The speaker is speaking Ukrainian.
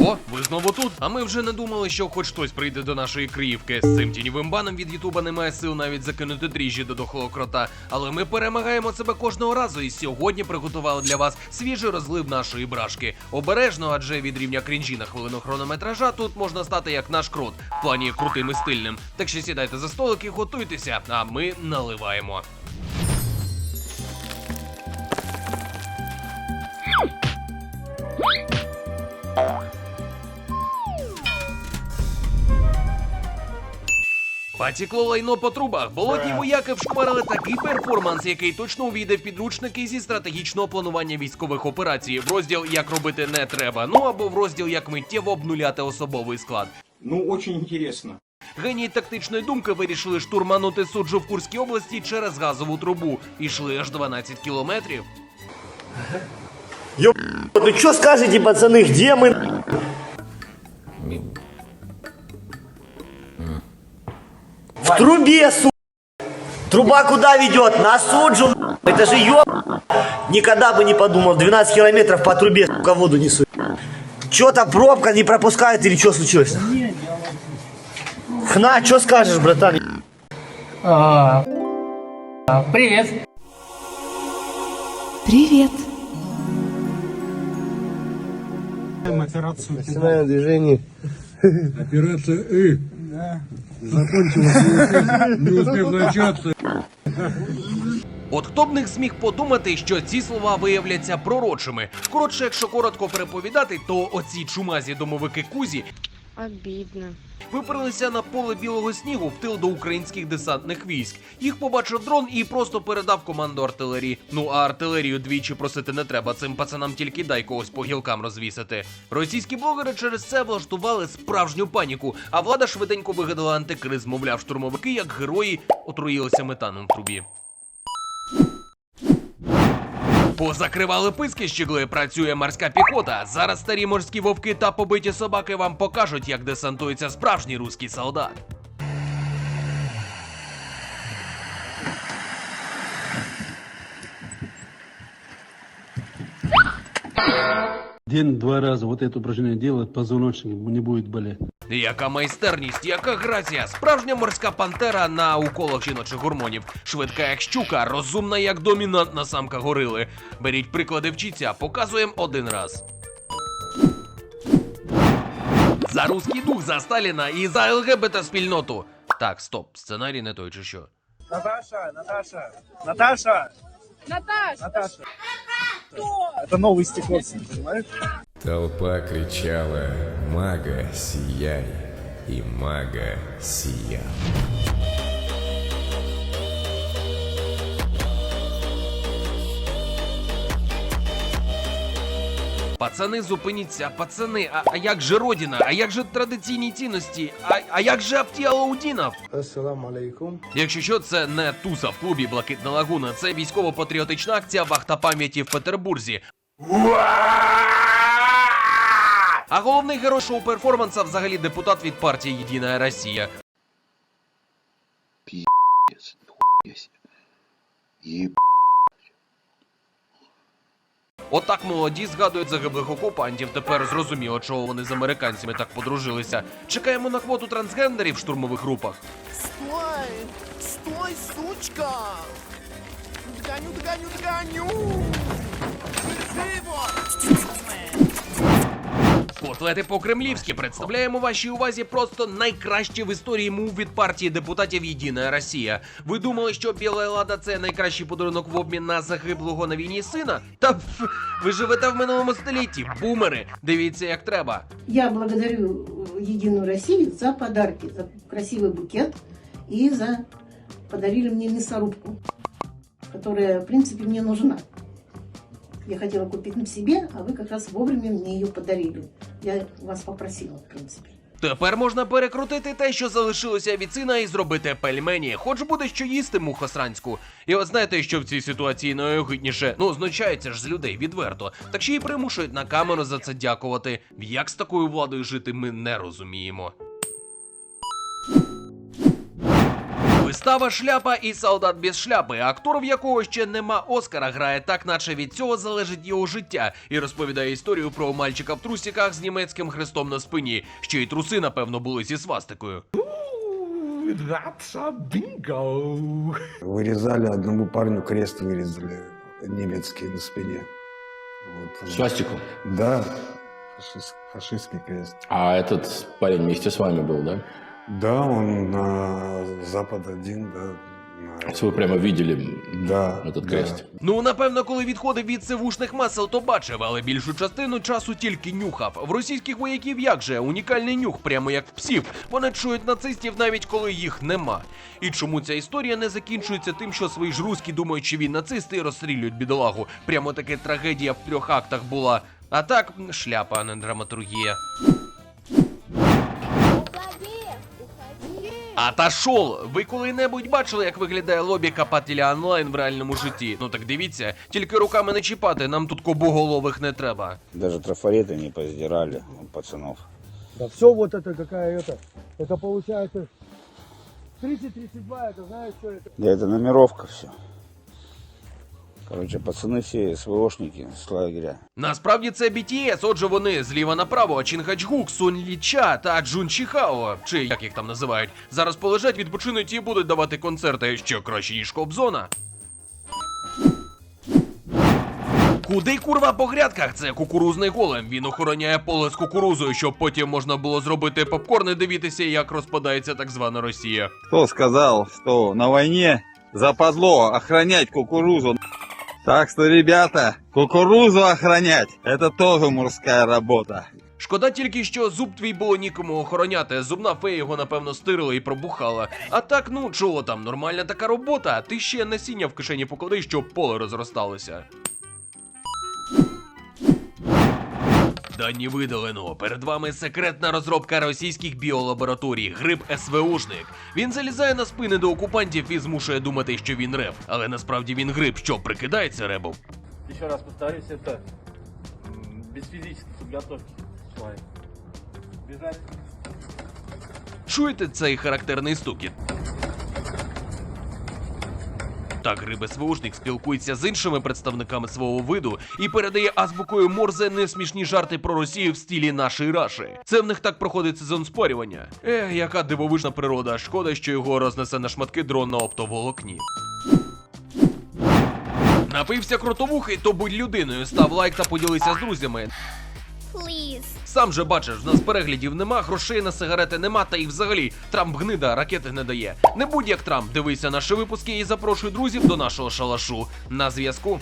О, ви знову тут. А ми вже не думали, що хоч хтось прийде до нашої Криївки. З цим тіньовим баном від Ютуба немає сил навіть закинути дріжджі до дохлого крота. Але ми перемагаємо себе кожного разу і сьогодні приготували для вас свіжий розлив нашої брашки. Обережно, адже від рівня крінжі на хвилину хронометража тут можна стати як наш крот, в плані крутим і стильним. Так що сідайте за столик і готуйтеся, а ми наливаємо. Потекло лайно по трубах. Болотні вояки вшкварили такий перформанс, який точно увійде в підручники зі стратегічного планування військових операцій. В розділ як робити не треба. Ну або в розділ як миттєво обнуляти особовий склад. Ну, очень интересно. Генії тактичної думки вирішили штурманути суджу в Курській області через газову трубу. Ішли аж 12 кілометрів. Ну что скажете, пацаны, где мы? В трубе, су... Труба куда ведет? На суджу. Это же ё... Никогда бы не подумал. 12 километров по трубе, сука, воду несу. Что-то пробка не пропускает или что случилось? Хна, что скажешь, братан? А, Привет. Привет. Начинаем движение. Операция «И». Закончилась, не успів начаться. От хто б не зміг подумати, що ці слова виявляться пророчими. Коротше, якщо коротко переповідати, то оці чумазі домовики кузі Обидно. виперлися на поле білого снігу в тил до українських десантних військ. Їх побачив дрон і просто передав команду артилерії. Ну а артилерію двічі просити не треба. Цим пацанам тільки дай когось по гілкам розвісити. Російські блогери через це влаштували справжню паніку. А влада швиденько вигадала антикриз, мовляв, штурмовики, як герої, отруїлися метаном в трубі. Позакривали писки щігли, працює морська піхота. Зараз старі морські вовки та побиті собаки вам покажуть, як десантується справжній руський солдат. День-два раза вот это упражнение делает, позвоночник не будет болеть. Яка майстерність, яка грація, справжня морська пантера на уколах жіночих гормонів, швидка як щука, розумна як домінантна самка горили. Беріть приклади вчіться, показуємо один раз. За руський дух, за Сталіна і за ЛГБТ спільноту. Так, стоп, сценарій не той чи що. Наташа, Наташа, Наташа, Наташ! Наташа. Это новый стекло понимаешь? Толпа кричала «Мага, сияй!» И мага сиял. Пацани, зупиніться, пацани, а, а як же родина? А як же традиційні цінності? А, а як же Аптія Лаудінов? Ассаламу алейкум. Якщо що, це не туса в клубі Блакитна Лагуна, це військово-патріотична акція Вахта пам'яті в Петербурзі. А головний герой шоу перформанса взагалі депутат від партії Єдина Росія. Отак молоді згадують загиблих окупантів. Тепер зрозуміло, чого вони з американцями так подружилися. Чекаємо на квоту трансгендерів в штурмових групах. Стой! Стой, сучка! Дганю, дганю, дганю! Живо! Котлети по-кремлівськи представляємо вашій увазі просто найкращі в історії мув від партії депутатів Єдина Росія. Ви думали, що біла лада це найкращий подарунок в обмін на загиблого на війні сина? Та ви живете в минулому столітті, бумери. Дивіться, як треба. Я благодарю э, Единую Россию за подарки, за красивый букет и за подарили мне мясорубку, которая, в принципе, мне нужна. Я хотела купить на себе, а вы как раз вовремя мне ее подарили. Я вас попросила, в принципе. Тепер можна перекрутити те, що залишилося від сина, і зробити пельмені. Хоч буде що їсти мухосранську. І от знаєте, що в цій ситуації найогидніше? Ну, знущаються ж з людей відверто. Так ще й примушують на камеру за це дякувати. Як з такою владою жити, ми не розуміємо. Вистава шляпа і солдат без шляпи. Актор, в якого ще нема Оскара, грає так, наче від цього залежить його життя, і розповідає історію про мальчика в трусіках з німецьким хрестом на спині. Ще й труси, напевно, були зі свастикою. Вырезали одному парню крест вырезали немецкий на спине. Вот. Свастику. Да, фашист- фашистский крест. А этот парень вместе с вами был, да? Да, он на Запад один, да. на- Вы прямо видели Да, этот да. крест? Ну, напевно, коли відходив від сивушних масел, то бачив, але більшу частину часу тільки нюхав. В російських вояків як же унікальний нюх, прямо як в псів. Вони чують нацистів навіть коли їх нема. І чому ця історія не закінчується тим, що свої ж руські думають, що він нацисти і розстрілюють бідолагу. Прямо таки трагедія в трьох актах була. А так, шляпа, а не драматургія. А та шол, ви коли-небудь бачили, як виглядає лобі копателя онлайн в реальному житті? Ну так дивіться, тільки руками не чіпати, нам тут кобоголових не треба. Даже трафареты не поздирали у пацанов. Да все вот это какая это. Это получается 30-32, это знаешь, что это? Да это номеровка все. Короче, пацаны все СВОшники с лагеря. Насправді це BTS, отже вони зліва направо, Чінгачгук, Сун Ліча та Джун Чіхао, чи як їх там називають, зараз полежать, відпочинуть і будуть давати концерти, що краще ніж Кобзона. Куди курва по грядках? Це кукурузний голем. Він охороняє поле з кукурузою, щоб потім можна було зробити попкорн і дивитися, як розпадається так звана Росія. Кто сказал, что на войне западло охранять кукурузу? Так что, ребята, кукурузу охранять – это тоже мужская работа. Шкода тільки, що зуб твій було нікому охороняти. Зубна фея його, напевно, стирила і пробухала. А так, ну чого там, нормальна така робота. Ти ще насіння в кишені поклади, щоб поле розросталося. Дані видалено. Перед вами секретна розробка російських біолабораторій гриб СВУшник. Він залізає на спини до окупантів і змушує думати, що він реп. Але насправді він гриб, що прикидається ребом. Еще раз повторюсь, это без человек. Бежать. Чуєте цей характерний стукіт? Так, гриби СВУшник спілкується з іншими представниками свого виду і передає азбукою Морзе несмішні жарти про Росію в стилі нашої раші. Це в них так проходить сезон спорювання. Ех, яка дивовижна природа. Шкода, що його рознесе на шматки дрон на оптоволокні. Напився кротовухий, то будь людиною. Став лайк та поділися з друзями. Сам же бачиш, в нас переглядів нема, грошей на сигарети нема, та і взагалі Трамп гнида ракети не дає. Не будь як Трамп, дивися наші випуски і запрошуй друзів до нашого шалашу. На зв'язку.